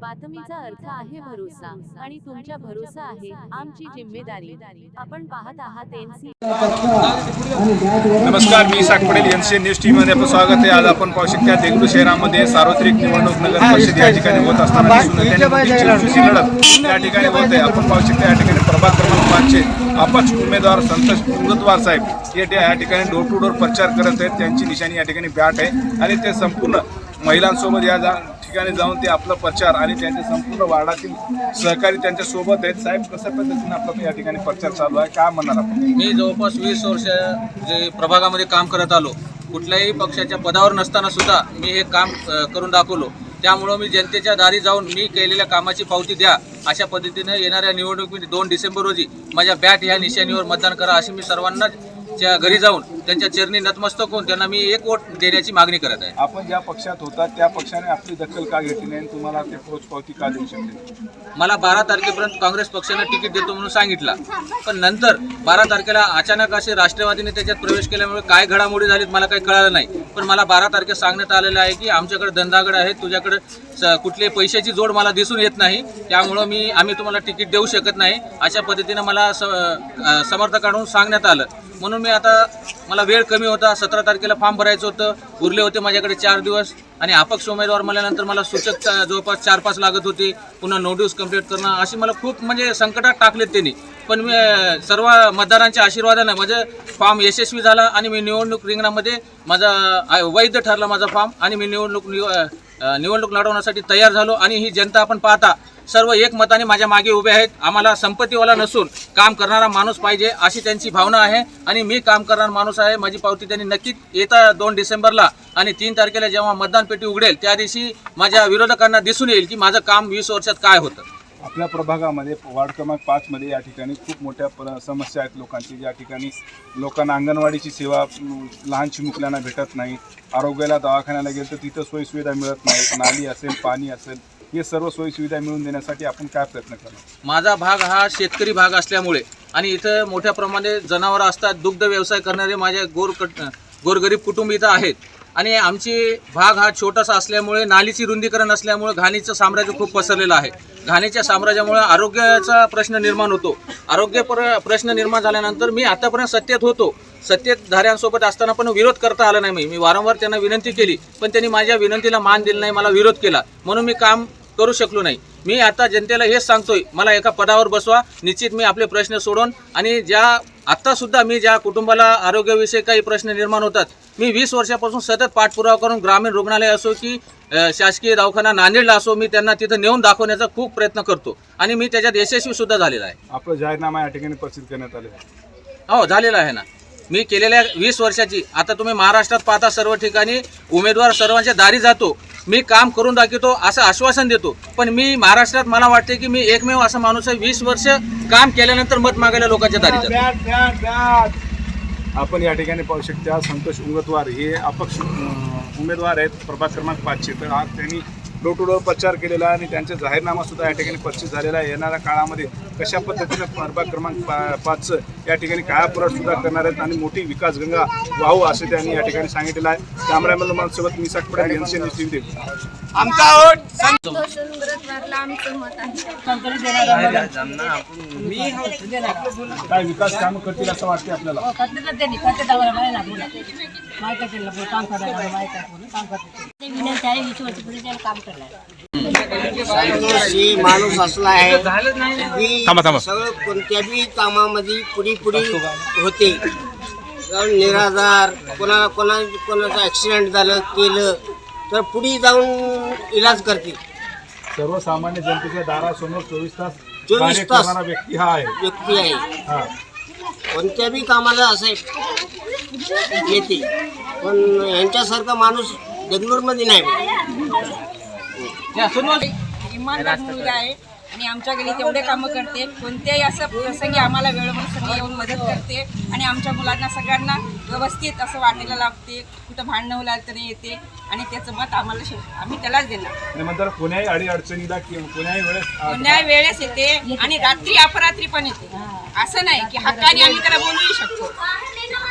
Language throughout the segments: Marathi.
बातमीचा अर्थ आहे भरोसा आणि तुमच्या भरोसा आहे आमची जिम्मेदारी. आपण पाहत आहात एनसी. नमस्कार मी Isaq Patel N C news टीव्हीमध्ये आपलं स्वागत आहे. आज आपण पाहू शकता देगलूर शहरामध्ये सार्वत्रिक निवडणूक नगर परिषद या ठिकाणी होत असताना लढत या ठिकाणी होत आहे. आपण पाहू शकता या ठिकाणी प्रभाग क्रमांक पाचशे अपक्ष उमेदवार संतोष मुदतवार साहेब हे या ठिकाणी डोर टू डोर प्रचार करत आहेत. त्यांची निशाणी या ठिकाणी बॅट आहे. आणि ते संपूर्ण महिलांसोबत या जा ठिकाणी जाऊन ते आपला प्रचार आणि त्यांचे संपूर्ण वार्डातील सहकारी त्यांच्यासोबत आहेत. साहेब कशा पद्धतीने आपला या ठिकाणी प्रचार चालू आहे? काय म्हणणार आपण? मी जवळपास वीस वर्ष जे प्रभागामध्ये काम करत आलो कुठल्याही पक्षाच्या पदावर नसताना सुद्धा मी हे काम करून दाखवलो. त्यामुळं मी जनतेच्या दारी जाऊन मी केलेल्या कामाची पावती द्या अशा पद्धतीने येणाऱ्या निवडणुकीत दोन डिसेंबर रोजी माझ्या बॅट ह्या निशाणीवर मतदान करा अशी मी सर्वांना घरी जाऊन त्यांच्या चरणी नतमस्तक होऊन त्यांना मी एक वोट देण्याची मागणी करत आहे. आपण ज्या पक्षात होता त्या पक्षाने आपली दखल का घेतली नाही आणि तुम्हाला ते पोचपावती का देऊ शकते मला बारा तारखेपर्यंत काँग्रेस पक्षानं तिकीट देतो म्हणून सांगितला. पण नंतर बारा तारखेला अचानक असे राष्ट्रवादीने त्याच्यात प्रवेश केल्यामुळे काय घडामोडी झालीत मला काही कळालं नाही. पण मला बारा तारखेला सांगण्यात आलेलं आहे की आमच्याकडे धंदागड आहे तुझ्याकडे स- कुठली पैशाची जोड मला दिसून येत नाही. त्यामुळं मी आम्ही तुम्हाला तिकीट देऊ शकत नाही. अशा पद्धतीनं मला स अ, समर्थकांकडून सांगण्यात आलं. म्हणून मी आता मला वेळ कमी होता सतरा तारखेला फॉर्म भरायचं होतं उरले होते माझ्याकडे चार दिवस. आणि अपक्ष उमेदवार म्हणल्यानंतर मला सूचक जवळपास चार पाच लागत होते. पुन्हा नोटीस कंप्लीट करणं अशी मला खूप म्हणजे संकटात टाकलेत त्यांनी. पण मी सर्व मतदारांच्या आशीर्वादानं माझं फॉर्म यशस्वी झाला आणि मी निवडणूक रिंगणामध्ये माझा वैध ठरला माझा फॉर्म आणि मी निवडणूक निव- निवडणूक लढवण्यासाठी तयार झालो आणि ही जनता आपण पाहता. सर्व एक मताने माझ्या मागे उभे आहेत. आम्हाला संपत्तीवाला नसून काम करणारा माणूस पाहिजे अशी त्यांची भावना आहे आणि मी काम करणारा माणूस आहे. माझी पावती त्यांनी नक्कीच येत्या दोन डिसेंबरला आणि तीन तारखेला जेव्हा मतदान पेटी उघडेल त्या दिवशी माझ्या विरोधकांना दिसून येईल की माझं काम वीस वर्षात काय होतं. आपल्या प्रभागामध्ये वार्ड क्रमांक पाचमध्ये या ठिकाणी खूप मोठ्या प्र समस्या आहेत लोकांची. ज्या ठिकाणी लोकांना अंगणवाडीची सेवा लहान चिमुकल्यांना भेटत नाही. आरोग्याला दवाखान्याला गेलं तर तिथं सोयीसुविधा मिळत नाही. नाली असेल पाणी असेल हे सर्व सोयीसुविधा मिळवून देण्यासाठी आपण काय प्रयत्न करणार? माझा भाग हा शेतकरी भाग असल्यामुळे आणि इथं मोठ्या प्रमाणे जनावरं असतात दुग्ध व्यवसाय करणारे माझे गोर गोरगरीब कुटुंब इथं आहेत. आणि आमची भाग हा छोटासा असल्यामुळे नालीची रुंदीकरण असल्यामुळे घाणीचं साम्राज्य खूप पसरलेलं आहे. घाणीच्या साम्राज्यामुळे आरोग्याचा प्रश्न निर्माण होतो. आरोग्य पर प्रश्न निर्माण झाल्यानंतर मी आतापर्यंत सत्तेत होतो. सत्तेधाऱ्यांसोबत असताना पण विरोध करता आला नाही मी. मी वारंवार त्यांना विनंती केली पण त्यांनी माझ्या विनंतीला मान दिला नाही मला विरोध केला. म्हणून मी काम करू शकलो नाही. मी आता जनतेला हेच सांगतोय मला एका पदावर बसवा निश्चित मी आपले प्रश्न सोडून आणि ज्या आत्ता सुद्धा मी ज्या कुटुंबाला आरोग्याविषयी काही प्रश्न निर्माण होतात मी वीस वर्षापासून सतत पाठपुरावा करून ग्रामीण रुग्णालय असो की शासकीय दवाखाना नांदेडला असो मी त्यांना तिथं नेऊन दाखवण्याचा खूप प्रयत्न करतो. आणि मी त्याच्यात यशस्वी सुद्धा झालेला आहे. आपलं जाहीरनामा या ठिकाणी प्रसिद्ध करण्यात आले आहे. हो झालेला आहे ना. मी केलेल्या वीस वर्षाची. आता तुम्ही महाराष्ट्रात पाहता सर्व ठिकाणी उमेदवार सर्वांच्या दारी जातो. मी काम करून दाखवतो असं आश्वासन देतो. पण मी महाराष्ट्रात मला वाटते की मी एकमेव असा माणूस आहे. वीस वर्ष काम केल्यानंतर मत मागायला लोकांच्या दारी जातो. आपण या ठिकाणी पाहू शकता संतोष उमेदवार हे अपक्ष उमेदवार आहेत. प्रभाग क्रमांक पाचशे. तर आज त्यांनी डोर टू डोर प्रचार केलेला आहे आणि त्यांचा जाहीरनामा सुद्धा या ठिकाणी प्रसिद्ध झालेला आहे. येणाऱ्या काळामध्ये कशा पद्धतीनं प्रभाग क्रमांक पा पाचचं या ठिकाणी कायापुराट सुद्धा करणार आहेत आणि मोठी विकास गंगा वाहू असे त्यांनी या ठिकाणी सांगितलेलं आहे. कॅमेरामॅन सोबत मी साकपडे यांचे निश्चित आमचं मत आहे. काय विकास कामं करतील असं वाटते आपल्याला? विनंती आहे वीस वर्ष पुढे त्याला काम करणार संतोषी माणूस असला आहे की सगळं कोणत्या बी कामामध्ये पुढी पुढी होते. निराधार कोणाला कोणा कोणाचं ॲक्सिडेंट झालं केलं तर पुढे जाऊन इलाज करते सर्वसामान्य जनतेच्या दारासमोर चोवीस तास चोवीस कार्य तास. करणारा व्यक्ती हा आहे. व्यक्ती आहे. हा. कोणत्या बी कामाला असे येते पण यांच्यासारखा माणूस बेंगलोरमध्ये नाही. इमानदार मुलगा आहे. आणि आमच्या गलीत एवढे कामं करते. कोणत्याही असं प्रसंगी आम्हाला वेळोवेळी येऊन मदत करते. आणि आमच्या मुलांना सगळ्यांना व्यवस्थित असं वाटायला लागते. कुठं भांडणं होला तरी येते. आणि त्याचं मत आम्हाला आम्ही त्यालाच देणार. कोण्याही अडी अडचणीला कोण्याही वेळेस येते आणि रात्री अपरात्री पण येते. असं नाही की हक्काने आम्ही त्याला बोलूही शकतो.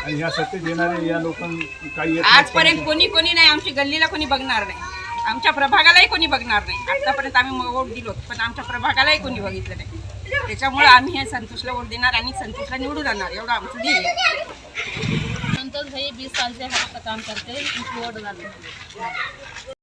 आणि ह्या सत्तेत येणारे या लोकां काही येत नाहीत. आजपर्यंत कोणी कोणी नाही. आमची गल्लीला कोणी बघणार नाही. आमच्या प्रभागालाही कोणी बघणार नाही. आतापर्यंत आम्ही वोट दिलो पण आमच्या प्रभागालाही कोणी बघितलं नाही. त्याच्यामुळे आम्ही हे संतोषला वोट देणार आणि संतोषला निवडून आणणार एवढं आमचं ध्येय संतोष भाई बीस साल से हमारा काम करते हैं वोट डालते